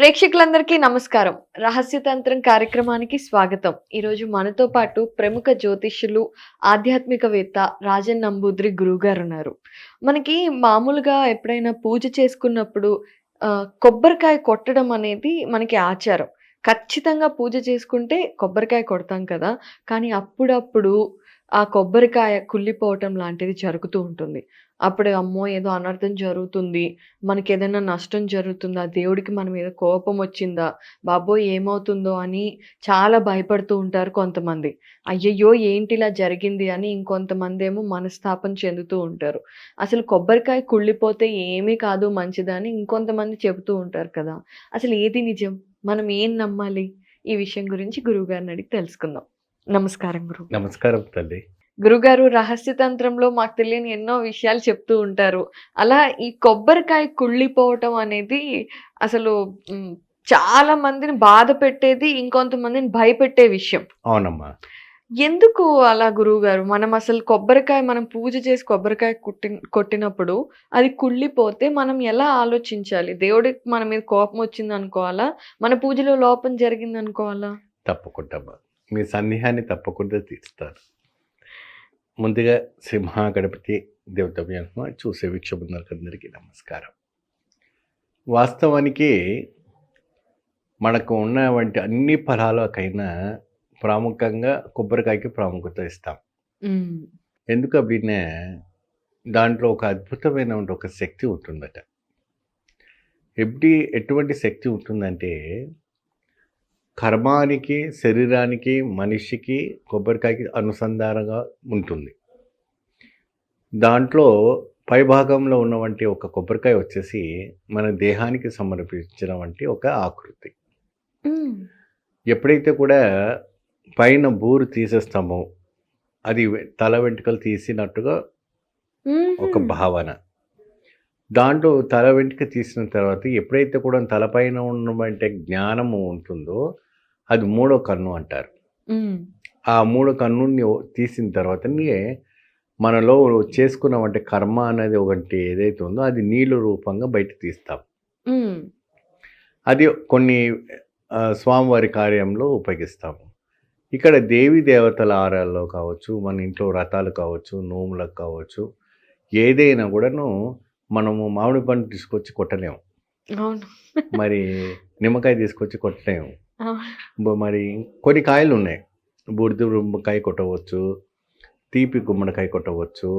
ప్రేక్షకులందరికీ నమస్కారం. రహస్యతంత్రం కార్యక్రమానికి స్వాగతం. ఈరోజు మనతో పాటు ప్రముఖ జ్యోతిష్యులు ఆధ్యాత్మికవేత్త రాజన్ నంబూద్రి గురువు గారు ఉన్నారు మనకి మామూలుగా ఎప్పుడైనా పూజ చేసుకున్నప్పుడు కొబ్బరికాయ కొట్టడం అనేది మనకి ఆచారం. ఖచ్చితంగా పూజ చేసుకుంటే కొబ్బరికాయ కొడతాం కదా. కానీ అప్పుడప్పుడు ఆ కొబ్బరికాయ కుళ్ళిపోవటం లాంటిది జరుగుతూ ఉంటుంది. అప్పుడు అమ్మో ఏదో అనర్థం జరుగుతుంది. మనకి ఏదైనా నష్టం జరుగుతుందా? దేవుడికి మన మీద కోపం వచ్చిందా? బాబోయ్ ఏమవుతుందో అని చాలా భయపడుతూ ఉంటారు కొంతమంది. అయ్యయ్యో ఏంటి ఇలా జరిగింది అని ఇంకొంతమంది ఏమో మనస్తాపం చెందుతూ ఉంటారు. అసలు కొబ్బరికాయ కుళ్ళిపోతే ఏమీ కాదు మంచిదని ఇంకొంతమంది చెబుతూ ఉంటారు కదా. అసలు ఏది నిజం? మనం ఏం నమ్మాలి? ఈ విషయం గురించి గురువుగారిని అడిగి తెలుసుకుందాం. నమస్కారం గురువు నమస్కారం తల్లి. గురుగారు రహస్యతంత్రంలో మాకు తెలియని ఎన్నో విషయాలు చెప్తూ ఉంటారు. అలా ఈ కొబ్బరికాయ కుళ్ళిపోవటం అనేది అసలు చాలా మందిని బాధ పెట్టేది ఇంకొంతమందిని భయపెట్టే విషయం. అవునమ్మా. ఎందుకు అలా గురువు గారు మనం అసలు కొబ్బరికాయ మనం పూజ చేసి కొబ్బరికాయ కుట్టి కొట్టినప్పుడు అది కుళ్ళిపోతే మనం ఎలా ఆలోచించాలి? దేవుడికి మన మీద కోపం వచ్చింది అనుకోవాలా మన పూజలో లోపం జరిగింది అనుకోవాలా తప్పకుండా మీ సందేహాన్ని తప్పకుండా తీరుస్తారు ముందుగా సింహ గణపతి దేవతవ్యాత్మ చూసే వీక్షకులందరికీ నమస్కారం. వాస్తవానికి మనకు ఉన్న వంటి అన్ని ఫలాలకైనా ప్రాముఖ్యంగా కొబ్బరికాయకి ప్రాముఖ్యత ఇస్తాం. ఎందుకు అప్పుడే దాంట్లో ఒక అద్భుతమైన ఒక శక్తి ఉంటుందట. ఎప్పుడు ఎటువంటి శక్తి ఉంటుందంటే కర్మానికి శరీరానికి మనిషికి కొబ్బరికాయకి అనుసంధానంగా ఉంటుంది. దాంట్లో పైభాగంలో ఉన్నవంటి ఒక కొబ్బరికాయ వచ్చేసి మన దేహానికి సమర్పించిన వంటి ఒక ఆకృతి. ఎప్పుడైతే కూడా పైన బూరు తీసేస్తామో అది తల వెంట్రుకలు తీసినట్టుగా ఒక భావన. దాంట్లో తల వెంట్రుక తీసిన తర్వాత ఎప్పుడైతే కూడా తలపైన ఉన్నటువంటి జ్ఞానము ఉంటుందో అది మూడో కన్ను అంటారు. ఆ మూడో కన్నుని తీసిన తర్వాతనే మనలో చేసుకున్నవంటి కర్మ అనేది ఒకటి ఏదైతే ఉందో అది నీళ్ళు రూపంగా బయట తీస్తాం. అది కొన్ని స్వామివారి కార్యంలో ఉపయోగిస్తాము. ఇక్కడ దేవి దేవతల ఆరాల్లో కావచ్చు మన ఇంట్లో వ్రతాలు కావచ్చు నోములకు కావచ్చు ఏదైనా కూడాను మనము మామిడి పండు తీసుకొచ్చి కొట్టలేము. మరి నిమ్మకాయ తీసుకొచ్చి కొట్టలేము. మరి కొన్ని కాయలు ఉన్నాయి. బూడిద గుమ్మడికాయ కొట్టవచ్చు తీపి గుమ్మడికాయ కొట్టవచ్చు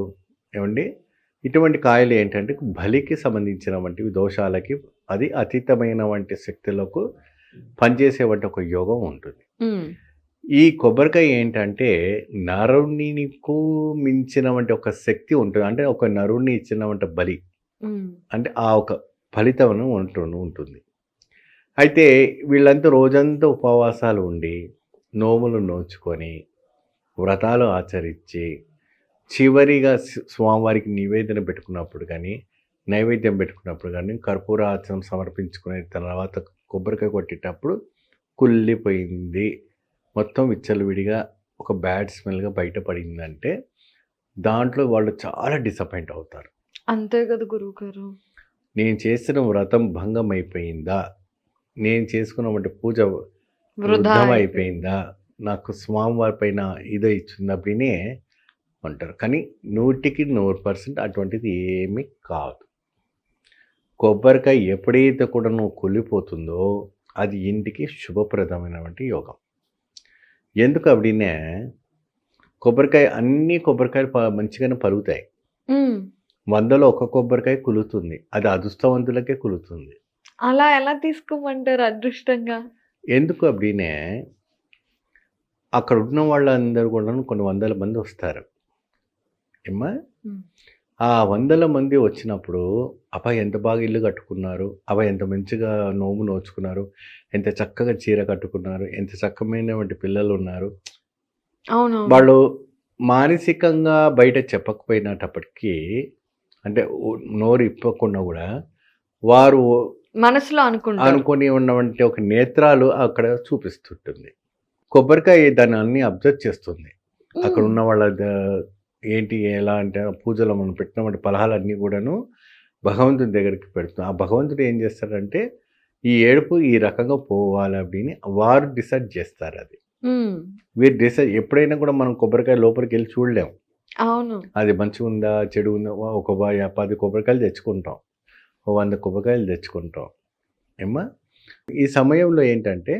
ఏమండి? ఇటువంటి కాయలు ఏంటంటే బలికి సంబంధించిన వంటి దోషాలకి అది అతీతమైన వంటి శక్తులకు పనిచేసే వంటి ఒక యోగం ఉంటుంది. ఈ కొబ్బరికాయ ఏంటంటే నరునికి మించిన వంటి ఒక శక్తి ఉంటుంది. అంటే ఒక నరుణ్ణి ఇచ్చిన వంటి బలి అంటే ఆ ఒక ఫలితం ఉంటుంది ఉంటుంది అయితే వీళ్ళంతా రోజంతా ఉపవాసాలు ఉండి నోములు నోచుకొని వ్రతాలు ఆచరించి చివరిగా స్వామివారికి నివేదన పెట్టుకున్నప్పుడు కానీ నైవేద్యం పెట్టుకున్నప్పుడు కానీ కర్పూర ఆచరణ సమర్పించుకునే తర్వాత కొబ్బరికాయ కొట్టేటప్పుడు కుళ్ళిపోయింది. మొత్తం విచ్చలవిడిగా ఒక బ్యాడ్ స్మెల్గా బయటపడిందంటే దాంట్లో వాళ్ళు చాలా డిసప్పాయింట్ అవుతారు. అంతే కదా గురువు గారు నేను చేసిన వ్రతం భంగం అయిపోయిందా నేను చేసుకున్నటువంటి పూజ వృధా వృద్ధం అయిపోయిందా. నాకు స్వామివారి పైన ఇదో ఇచ్చినప్పుడే అంటారు. కానీ నూటికి నూరు పర్సెంట్ అటువంటిది ఏమీ కాదు. కొబ్బరికాయ ఎప్పుడైతే కూడా నువ్వు కుళ్ళిపోతుందో అది ఇంటికి శుభప్రదమైనటువంటి యోగం. ఎందుకు అప్పుడే కొబ్బరికాయ అన్ని కొబ్బరికాయలు మంచిగానే పరుగుతాయి. వందలో ఒక కొబ్బరికాయ కులుతుంది. అది అదృష్టవంతులకే కులుతుంది. అలా ఎలా తీసుకోమంటారు అదృష్టంగా? ఎందుకు అప్పుడే అక్కడ ఉన్న వాళ్ళందరూ కూడా కొన్ని వందల మంది వస్తారు. ఏమ్మా. ఆ వందల మంది వచ్చినప్పుడు అబ్బాయి ఎంత బాగా ఇల్లు కట్టుకున్నారు అబ్బాయి ఎంత మంచిగా నోము నోచుకున్నారు ఎంత చక్కగా చీర కట్టుకున్నారు ఎంత చక్కమైనటువంటి పిల్లలు ఉన్నారు. అవును వాళ్ళు మానసికంగా బయట చెప్పకపోయినప్పటికీ అంటే నోరు ఇప్పకుండా కూడా వారు మనసులో అనుకుంటారు అనుకొని ఉన్నటువంటి ఒక నేత్రాలు అక్కడ చూపిస్తుంటుంది కొబ్బరికాయ దాన్ని అన్ని అబ్జర్వ్ చేస్తుంది అక్కడ ఉన్న వాళ్ళ ద- ఏంటి ఎలా అంటే పూజలో మనం పెట్టినటువంటి ఫలహాలన్నీ కూడాను భగవంతుడి దగ్గరికి పెడుతుంది ఆ భగవంతుడు ఏం చేస్తాడంటే ఈ ఏడుపు ఈ రకంగా పోవాలి அப்படின்னு వారు డిసైడ్ చేస్తారు అది హ్మ్. వీరు డిసైడ్ ఎప్పుడైనా కూడా మనం కొబ్బరికాయ లోపలికి వెళ్ళి చూడలేం అవును. అది మంచిగా ఉందా చెడు ఉందా వా- ఒక బా- పది కొబ్బరికాయలు తెచ్చుకుంటాం ఓ వంద కొబ్బరికాయలు తెచ్చుకుంటాం. ఏమ్మా? ఈ సమయంలో ఏంటంటే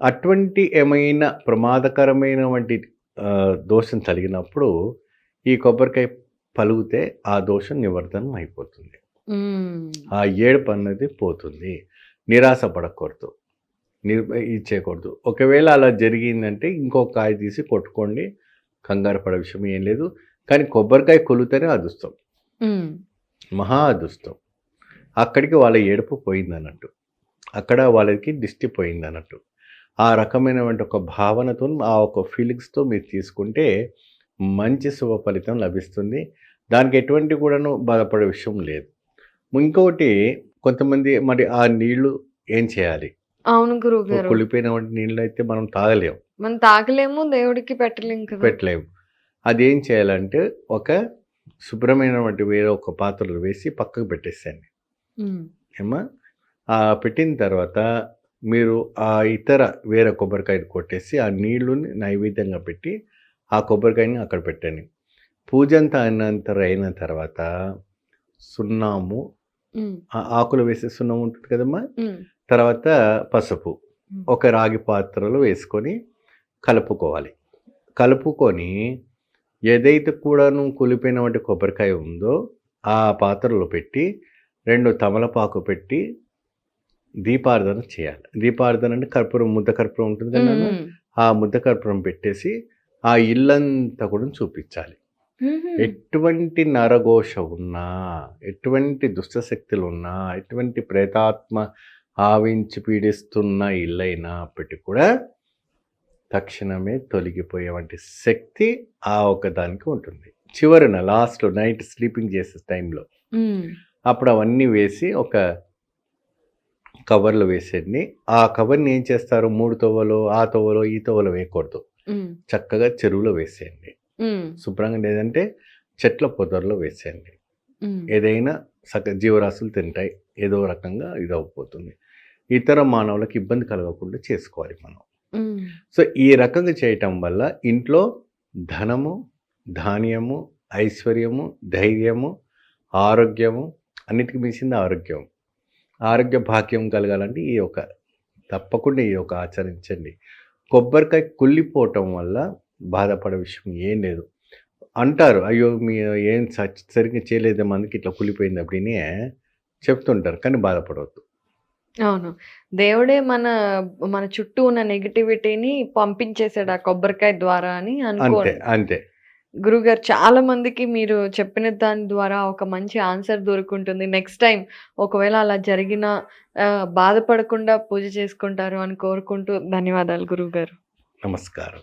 అటువంటి ఏమైనా ప్రమాదకరమైనటువంటి ఆ, దోషం కలిగినప్పుడు ఈ కొబ్బరికాయ పలుగితే ఆ దోషం నివర్ధనం అయిపోతుంది. ఆ ఏడుపు అన్నది పోతుంది. నిరాశ పడకూడదు. నిర్ ఇచ్చేయకూడదు ఒకవేళ అలా జరిగిందంటే ఇంకో కాయ తీసి కొట్టుకోండి. కంగారు పడే విషయం ఏం లేదు. కానీ కొబ్బరికాయ కొలితేనే అదుస్తాం. మహా అదృష్టం. అక్కడికి వాళ్ళ ఏడుపు పోయింది అన్నట్టు అక్కడ వాళ్ళకి దిష్టి పోయింది అన్నట్టు ఆ రకమైనటువంటి ఒక భావనతో ఆ ఒక ఫీలింగ్స్తో మీరు తీసుకుంటే మంచి శుభ ఫలితం లభిస్తుంది. దానికి ఎటువంటి కూడాను బాధపడే విషయం లేదు. ఇంకొకటి కొంతమంది మరి ఆ నీళ్ళు ఏం చేయాలి? అవును గురువుగారు. కుళ్ళిపోయినటువంటి నీళ్ళు అయితే మనం తాగలేము మనం తాగలేము, దేవుడికి పెట్టలేం కదా! పెట్టలేము. అది ఏం చేయాలంటే ఒక శుభ్రమైనటువంటి వేరే ఒక పాత్రలో వేసి పక్కకు పెట్టేసేయండి. ఏమా ఆ పెట్టిన తర్వాత మీరు ఆ ఇతర వేరే కొబ్బరికాయని కొట్టేసి ఆ నీళ్ళని నైవేద్యంగా పెట్టి ఆ కొబ్బరికాయని అక్కడ పెట్టండి. పూజ అంతా అయినంత అయిన తర్వాత సున్నాము ఆకులు వేసే సున్నం ఉంటుంది కదమ్మా. తర్వాత పసుపు. ఒక రాగి పాత్రలో వేసుకొని కలుపుకోవాలి. కలుపుకొని ఏదైతే కూడాను కులిపోయినటువంటి కొబ్బరికాయ ఉందో ఆ పాత్రలో పెట్టి రెండు తమలపాకు పెట్టి దీపార్థన చేయాలి దీపార్థన అంటే కర్పూరం ముద్ద కర్పూరం ఉంటుంది కదా. ఆ ముద్ద కర్పూరం పెట్టేసి ఆ ఇల్లంతా కూడా చూపించాలి. ఎటువంటి నరఘోష ఉన్నా ఎటువంటి దుష్టశక్తులు ఉన్నా ఎటువంటి ప్రేతాత్మ ఆవించి పీడిస్తున్న ఇల్లైనా అప్పటికి కూడా తక్షణమే తొలగిపోయేవంటి శక్తి ఆ ఒక దానికి ఉంటుంది చివరిన లాస్ట్లో నైట్ స్లీపింగ్ చేసే టైంలో. అప్పుడు అవన్నీ వేసి ఒక కవర్లో వేసేయండి ఆ కవర్ని ఏం చేస్తారు మూడు తవ్వలో ఆ తవ్వలో ఈ తవ్వలో వేయకూడదు. చక్కగా చెరువులో వేసేయండి. శుభ్రంగా లేదంటే చెట్ల పొదర్లో వేసేయండి. ఏదైనా సక జీవరాశులు తింటాయి ఏదో రకంగా ఇది అయిపోతుంది ఇతర మానవులకు ఇబ్బంది కలగకుండా చేసుకోవాలి మనం. సో ఈ రకంగా చేయటం వల్ల ఇంట్లో ధనము ధాన్యము ఐశ్వర్యము ధైర్యము ఆరోగ్యము అన్నిటికీ మించింది ఆరోగ్యం. ఆరోగ్య భాగ్యం కలగాలంటే ఈ యొక్క తప్పకుండా ఈ యొక్క ఆచరించండి. కొబ్బరికాయ కుళ్ళిపోవటం వల్ల బాధపడే విషయం ఏం లేదు. అంటారు అయ్యో మీ ఏం సరిగ్గా చేయలేదే మనకి ఇట్లా కుళ్ళిపోయింది అప్పుడే చెప్తుంటారు కానీ బాధపడవద్దు. అవును. దేవుడే మన మన చుట్టూ ఉన్న నెగిటివిటీని పంపించేసాడు ఆ కొబ్బరికాయ ద్వారా అని అంతే అంతే. గురుగారు చాలా మందికి మీరు చెప్పిన దాని ద్వారా ఒక మంచి ఆన్సర్ దొరుకుంటుంది. నెక్స్ట్ టైం ఒకవేళ అలా జరిగిన బాధపడకుండా పూజ చేసుకుంటారు అని కోరుకుంటూ ధన్యవాదాలు గురువుగారు. నమస్కారం